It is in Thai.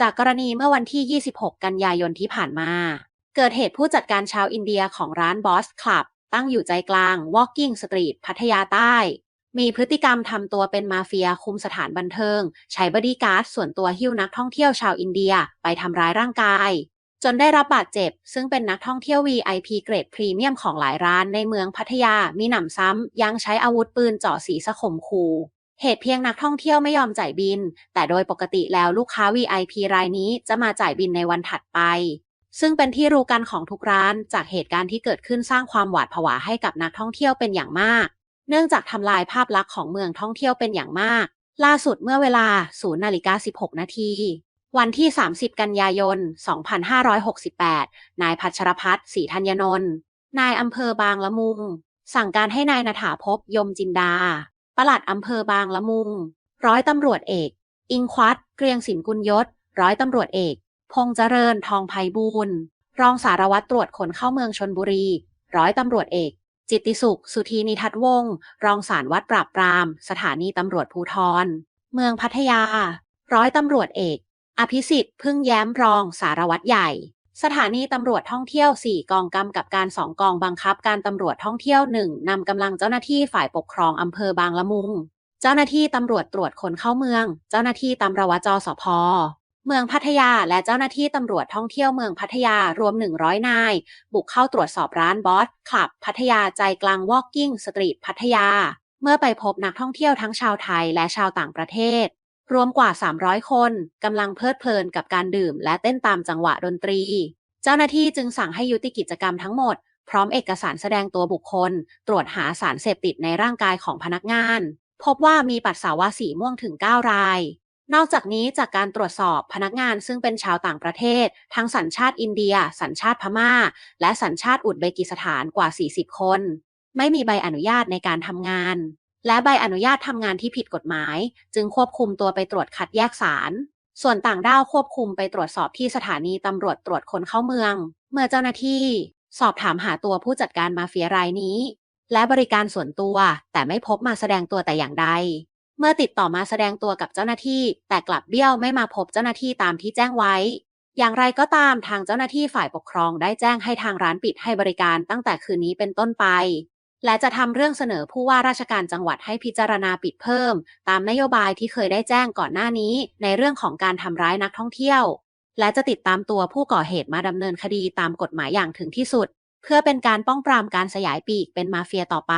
จากกรณีเมื่อวันที่ 26 กันยายนที่ผ่านมา เกิดเหตุผู้จัดการชาวอินเดียของร้านบอสคลับ ตั้งอยู่ใจกลาง Walking Street พัทยาใต้ มีพฤติกรรมทำตัวเป็นมาเฟียคุมสถานบันเทิง ใช้บอดี้การ์ดส่วนตัวหิ้วนักท่องเที่ยวชาวอินเดียไปทำร้ายร่างกาย จนได้รับบาดเจ็บ ซึ่งเป็นนักท่องเที่ยว VIP เกรดพรีเมียมของหลายร้านในเมืองพัทยามีหนำซ้ำยังใช้อาวุธปืนเจาะศีรษะข่มขู่ เหตุเพียงนักท่องเที่ยวไม่ยอมจ่ายบิน แต่โดยปกติแล้วลูกค้า VIP รายนี้จะมาจ่ายบินในวันถัดไป ซึ่งเป็นที่รู้กันของทุกร้าน จากเหตุการณ์ที่เกิดขึ้นสร้างความหวาดผวาให้กับนักท่องเที่ยวเป็นอย่างมาก เนื่องจากทำลายภาพลักษณ์ของเมืองท่องเที่ยวเป็นอย่างมาก ล่าสุดเมื่อเวลา0นาฬิกา16 นาทีวันที่ 30 กันยายน 2568 นายพัชรพัฒน์ศรีธัญญนนท์ นายอำเภอบางละมุง สั่งการให้นายณฐาภพยมจินดา ปลัดอำเภอบางละมุง ร้อยตำรวจเอก อิงควัตเกรียงศิลกุลยศ ร้อยตำรวจเอก พงษ์เจริญทองไพบูลย์รองสารวัตรตรวจคนเข้าเมืองชนบุรี ร้อยตำรวจเอก จิตติสุข สุธีนิทัศวงศ์รองสารวัตรปราบปราม สถานีตำรวจภูทร เมืองพัทยา ร้อยตำรวจเอก อภิสิทธิ์พึ่งแย้มรองสารวัตรใหญ่ สถานีตำรวจท่องเที่ยว 4 กองกำกับการ 2 กองบังคับ การตำรวจท่องเที่ยว 1นำกำลังเจ้าหน้าที่ฝ่ายปกครองอำเภอบางละมุง เจ้าหน้าที่ตำรวจตรวจคนเข้าเมือง เจ้าหน้าที่ตำรวจจสพเมืองพัทยาและเจ้าหน้าที่ตำรวจท่องเที่ยวเมืองพัทยารวม 100 นาย บุกเข้าตรวจสอบร้านบอสคลับ พัทยาใจกลาง Walking Street พัทยา เมื่อไปพบนักท่องเที่ยวทั้งชาวไทยและชาวต่างประเทศ รวมกว่า 300 คนกำลังเพลิดเพลินกับการดื่ม และเต้นตามจังหวะดนตรี เจ้าหน้าที่จึงสั่งให้ยุติกิจกรรมทั้งหมด พร้อมเอกสารแสดงตัวบุคคล ตรวจหาสารเสพติดในร่างกายของพนักงาน พบว่ามีปัสสาวะสีม่วงถึง 9 ราย นอกจากนี้จากการตรวจสอบพนักงานซึ่งเป็นชาวต่างประเทศ ทั้งสัญชาติอินเดีย สัญชาติพม่า และสัญชาติอุซเบกิสถานกว่า 40 คน ไม่มีใบอนุญาตในการทำงาน และใบอนุญาตทำงานที่ผิดกฎหมาย จึงควบคุมตัวไปตรวจคัดแยกสาร ส่วนต่างด้าวควบคุมไปตรวจสอบที่สถานีตำรวจตรวจคนเข้าเมือง เมื่อเจ้าหน้าที่ สอบถามหาตัวผู้จัดการมาเฟียรายนี้ และบริการส่วนตัวแต่ไม่พบมาแสดงตัวแต่อย่างใด เมื่อติดต่อมาแสดงตัวกับเจ้าหน้าที่ แต่กลับเบี้ยวไม่มาพบเจ้าหน้าที่ตามที่แจ้งไว้ อย่างไรก็ตามทางเจ้าหน้าที่ฝ่ายปกครองได้แจ้งให้ทางร้านปิดให้บริการตั้งแต่คืนนี้เป็นต้นไป และจะทำเรื่องเสนอผู้ว่าราชการจังหวัดให้พิจารณาปิดเพิ่ม ตามนโยบายที่เคยได้แจ้งก่อนหน้านี้ ในเรื่องของการทำร้ายนักท่องเที่ยว และจะติดตามตัวผู้ก่อเหตุมาดำเนินคดีตามกฎหมายอย่างถึงที่สุด เพื่อเป็นการป้องปรามการสยายปีกเป็นมาเฟียต่อไป